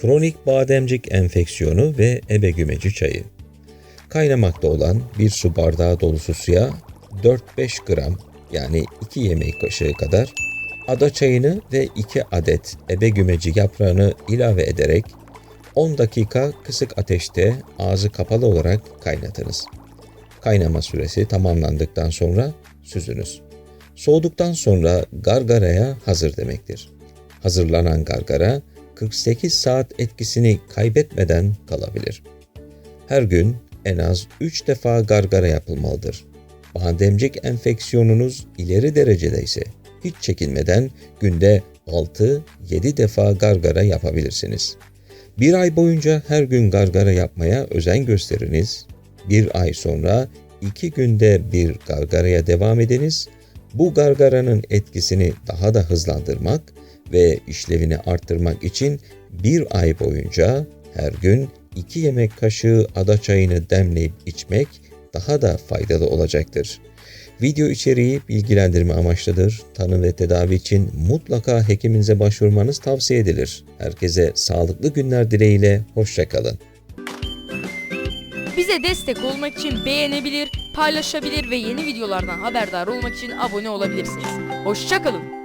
kronik bademcik enfeksiyonu ve ebe gümeci çayı. Kaynamakta olan bir su bardağı dolusu suya 4-5 gram yani 2 yemek kaşığı kadar ada çayını ve 2 adet ebe gümeci yaprağını ilave ederek 10 dakika kısık ateşte ağzı kapalı olarak kaynatınız. Kaynama süresi tamamlandıktan sonra süzünüz. Soğuduktan sonra gargaraya hazır demektir. Hazırlanan gargara 48 saat etkisini kaybetmeden kalabilir. Her gün en az 3 defa gargara yapılmalıdır. Bademcik enfeksiyonunuz ileri derecede ise hiç çekinmeden günde 6-7 defa gargara yapabilirsiniz. Bir ay boyunca her gün gargara yapmaya özen gösteriniz. Bir ay sonra iki günde bir gargaraya devam ediniz. Bu gargaranın etkisini daha da hızlandırmak ve işlevini arttırmak için bir ay boyunca her gün 2 yemek kaşığı ada çayını demleyip içmek daha da faydalı olacaktır. Video içeriği bilgilendirme amaçlıdır. Tanı ve tedavi için mutlaka hekiminize başvurmanız tavsiye edilir. Herkese sağlıklı günler dileğiyle, hoşçakalın. Bize destek olmak için beğenebilir, paylaşabilir ve yeni videolardan haberdar olmak için abone olabilirsiniz. Hoşçakalın.